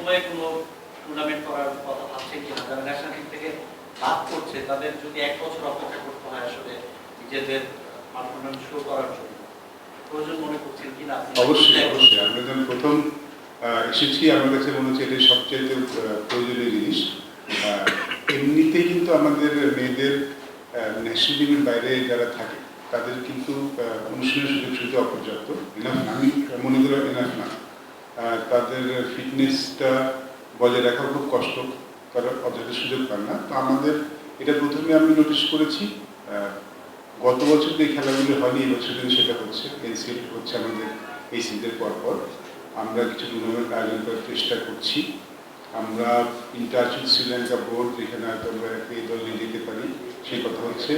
সময়ে কোনো টুর্নামেন্ট করার কথা ভাবছেন কিনা যারা ন্যাশনাল টিম থেকে লাভ করছে তাদের যদি এক বছর অপেক্ষা করতে হয় আসলে নিজেদের পারফরমেন্স শো করার জন্য। প্রয়োজন মনে করছেন কিনা অবশ্যই অবশ্যই। আমরা যখন প্রথম এসেছি আমার কাছে মনে হচ্ছে এটাই সবচেয়ে প্রয়োজনীয় জিনিস। এমনিতেই কিন্তু আমাদের মেয়েদের ন্যাশনাল বাইরে যারা থাকে তাদের কিন্তু আহ, অনুশীলনের সুযোগ সুবিধা অপর্যাপ্ত আমি মনে করি এনাফ না। তাদের ফিটনেসটা বজায় রাখা খুব কষ্ট তারা অযথা সুযোগ পান না। তো আমাদের এটা প্রথমে আমি নোটিশ করেছি গত বছর যে খেলাগুলো হয়নি এবছর কিন্তু সেটা হচ্ছে এনসিএল হচ্ছে আমাদের এই সিজনের পর পর আমরা কিছু টুর্নামেন্ট আয়োজন করার চেষ্টা করছি। আমরা ইন্টাচ শ্রীলঙ্কা বোর্ড যেখানে হয়তো আমরা এই দল নিয়ে যেতে পারি, সেই কথা হচ্ছে।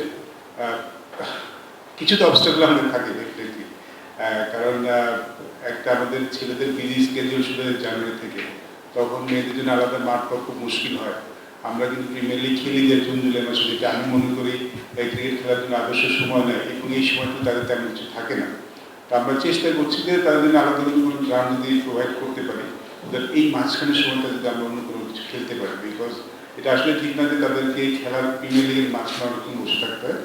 কিছু তো অবস্টাকল আমাদের থাকে ডেফিনেটলি কারণ একটা আমাদের ছেলেদের বিজি শুরু হয় জানুয়ারি থেকে। তখন মেয়েদের জন্য আলাদা মাঠ পাওয়া খুব মুশকিল হয়। আমরা কিন্তু প্রিমিয়ার লিগ খেলি যে জুন, জুলাই মাসে, যেটা আমি মনে করি ক্রিকেট খেলার জন্য আদর্শ সময় নেয়। এবং এই সময়টা তাদের তেমন কিছু থাকে না। তো আমরা চেষ্টা করছি যে তাদের জন্য আলাদা করে কোনো গ্রাউন্ড যদি প্রোভাইড করতে পারি that এই মাঝখানে সময়টা যদি আমরা অন্য কোনো কিছু খেলতে পারি। বিকজ এটা আসলে ঠিক না যে তাদেরকে খেলার প্রিমিয়ার লিগের মাঝখানে অনেকক্ষণ বসে থাকতে হয়।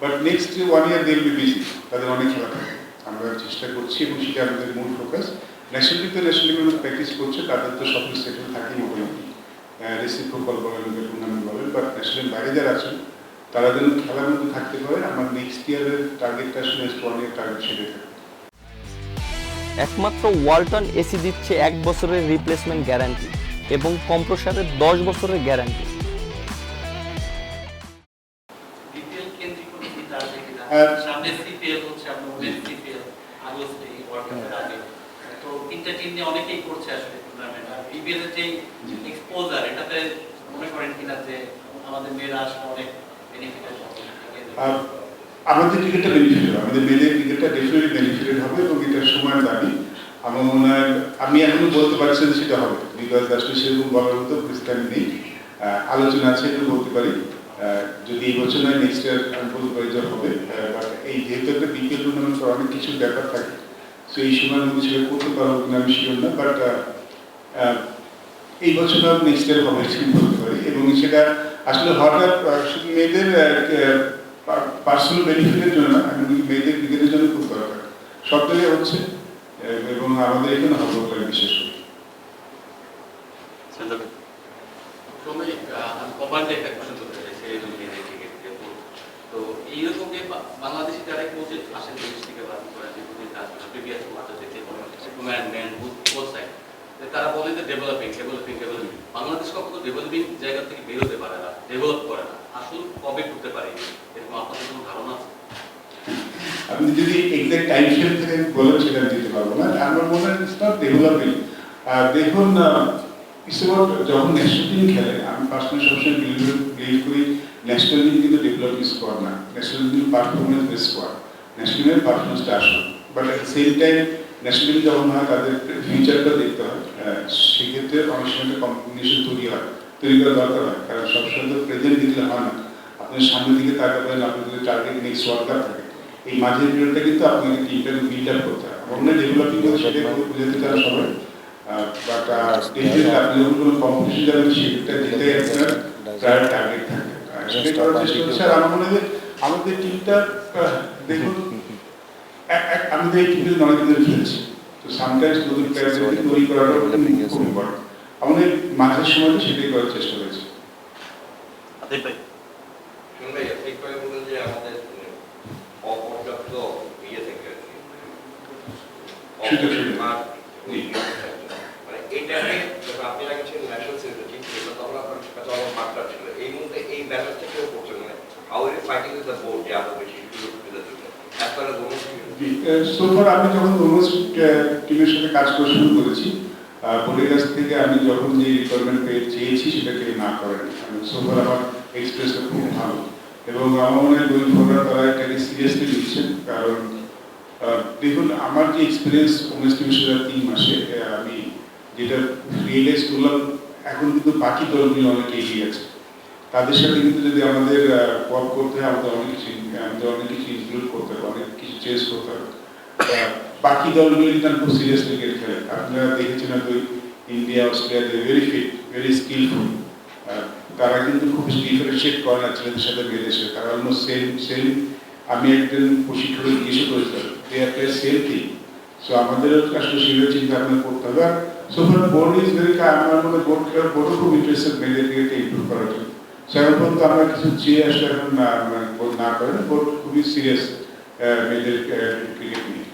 But next one year they'll be busy তাদের অনেক খেলা থাকে। আমরা চেষ্টা করছি এবং সেটা আমাদের মূল ফোকাস ন্যাশনাল টিম তো ন্যাশনাল টিমের প্র্যাকটিস করছে, তাদের তো সব সেটেল থাকে মোটামুটি। রেসিভ ফুটবল বলেন টুর্নামেন্ট বলেন বা ন্যাশনাল বাইরে যারা আছেন, তারা যেন খেলার মধ্যে থাকতে পারে, আমার নেক্সট ইয়ারের টার্গেটটা আসলে নেক্সট টার্গেট সেটাই থাকে একমাত্র ওয়ালটন এসি দিচ্ছে এক বছরের রিপ্লেসমেন্ট গ্যারান্টি এবং কম্প্রসারের দশ বছরের গ্যারান্টি তিনটা টিম নিয়ে অনেকেই করছে আসলে টুর্নামেন্ট আর বিপিএল এর যে এক্সপোজার এটাতে মনে করেন কিনা যে আমাদের মেয়েরা আসলে অনেক বেনিফিট আমাদের ক্রিকেটটা বেনিফিটেড আমাদের মেয়েদের ক্রিকেটটা ডেফিনেটলি বেনিফিটেড হবে এবং সময়ের দাবি। আমার আমি এখনও বলতে পারছি যে সেটা হবে। বিকজ আসলে সেরকম বলার মতো নেই। আলোচনা আছে এটা বলতে পারি। যদি এই বছর নয় নেক্সট ইয়ার আমি বলতে পারি যে হবে বাট এই যেহেতু একটা বিপিএল টুর্নামেন্ট অনেক কিছু ব্যাপার থাকে। তো এই সময়ের মধ্যে সেটা করতে পারব কিনা আমি শিওর না বাট এই বছর না নেক্সট ইয়ার হবে সেটা বলতে পারি। এবং সেটা আসলে হঠাৎ শুধু মেয়েদের পার্সোনাল বেনিফিটের জন্য না আমি মেয়েদের ক্রিকেটের জন্য খুব দরকার। সব জায়গায় হচ্ছে আহ, এবং আমাদের এখানে হবে বলে বিশেষ করে। প্রথমে আমি কমান্ডে একটা কোশ্চেন করতে চাই সেই জন্য ক্রিকেট তো এইরকম যে বাংলাদেশি যারা কোচেস আসেন, দেশ থেকে বা করে বিভিন্ন কাজ করে প্রিভিয়াস মাঠে থেকে ম্যান ম্যান কোচ সাইড তারা বলে যে ডেভেলপিং ডেভেলপিং ডেভেলপিং বাংলাদেশ কখনো ডেভেলপিং জায়গা থেকে বেরোতে পারে না ডেভেলপ করে না। আসল কবে করতে পারে এরকম আপনাদের কোনো ধারণা আছে? আপনি যদি এক্সাক্ট টাইম ফ্রেম থেকে বলেন, সেটা দিতে পারব না। আমার মনে হয় ইটস নট ডেভেলপিং দেখুন অ্যাবাউট যখন ন্যাশনাল টিম খেলে আমি পার্সোনালি সবসময় বিলিভ বিলিভ করি ন্যাশনাল টিম কিন্তু ডেভেলপিং স্কোয়াড না। National team performance base squad national টিমের পারফরমেন্সটা আসল। But at same time national team যখন হয় তাদের ফিউচারটা দেখতে হয়। আহ, সেক্ষেত্রে অনেক সময় একটা কম্বিনেশন তৈরি হয় তৈরি করা দরকার হয়। কারণ সবসময় তো প্রেজেন্ট দিলে হয় না। আপনার সামনের দিকে তাকাবেন আপনার যদি টার্গেট নেক্সট ওয়ার্ল্ড থাকে এই মাঝের পিরিয়ডটা কিন্তু আপনাকে টিমটাকে বিল্ড আপ করতে হয়। আমার হয় ডেভেলপিং করে সেটাই বুঝাতে চান সবাই। বাট ডেফিনেটলি আপনি যখন কোনো কম্পিটিশন যাবেন সেটা যেটাই আপনার প্রায় টার্গেট থাকে করার চেষ্টা করছি আর আমার মনে হয় যে আমাদের টিমটা দেখুন আমাদের এই টিমে অনেক দিন খেলছি তো সামটাইমস নতুন প্লেয়ারদেরকে তৈরি করাটা খুব ইম্পর্টেন্ট আমাদের মাঝের সময়টা সেটাই করার চেষ্টা করেছি ভাই ভাই বললেন যে আমাদের অপর্যাপ্ত ইয়ে থেকে আর কি। সুযোগ সুবিধা। মাঠ, ওই মানে এটাকে যখন আপনি আগে ছিলেন ন্যাশনাল সিরিজে ঠিক ছিল তখন আপনার কাছে অনেক মাত্রা ছিল এই এজ সোফার আমি যখন ওমেন্স টিমের সাথে কাজ করা শুরু করেছি বোর্ডের কাছ থেকে আমি যখন যে রিকোয়ারমেন্ট চেয়েছি, সেটাকে না করেন। সোফার আমার এক্সপ্রেসটা খুব ভালো। এবং আমার মনে হয় গোয়িং ফরওয়ার্ড তারা এটাকে সিরিয়াসলি নিচ্ছেন, কারণ দেখুন, আমার যে এক্সপিরিয়েন্স টিমের সাথে তিন মাসে আমি যেটা রিয়েলাইজ করলাম, এখন কিন্তু বাকি দলগুলো অনেক এগিয়ে আছে। তাদের সাথে কিন্তু যদি আমাদের ওয়ার্ক করতে হয়, আমাদের অনেক কিছু আমাদের অনেক কিছু ইনক্লুড করতে হবে, অনেক কিছু চেঞ্জ করতে হবে। বাকি দলগুলো কিন্তু খুব সিরিয়াসলি ক্রিকেট খেলে। আপনারা দেখেছেন হয়তো India Australia they very fit very skilful তারা কিন্তু খুব ডিফারেন্সিয়েট করে না ছেলেদের সাথে মেয়েদের তারা অলমোস্ট সেম সেম আমি একজন প্রশিক্ষণে জিজ্ঞেস করেছিলাম they are play same thing so আমাদেরও আসলে সেভাবে চিন্তা ভাবনা করতে হবে। আর so far board is very আমার মনে বোর্ড খেলার বোর্ডও খুব ইন্টারেস্টেড মেয়েদের ক্রিকেটে ইমপ্রুভ করার জন্য। সো তো আমরা কিছু চেয়ে এখন না করেন খুবই সিরিয়াস মেয়েদের ক্রিকেট নিয়ে।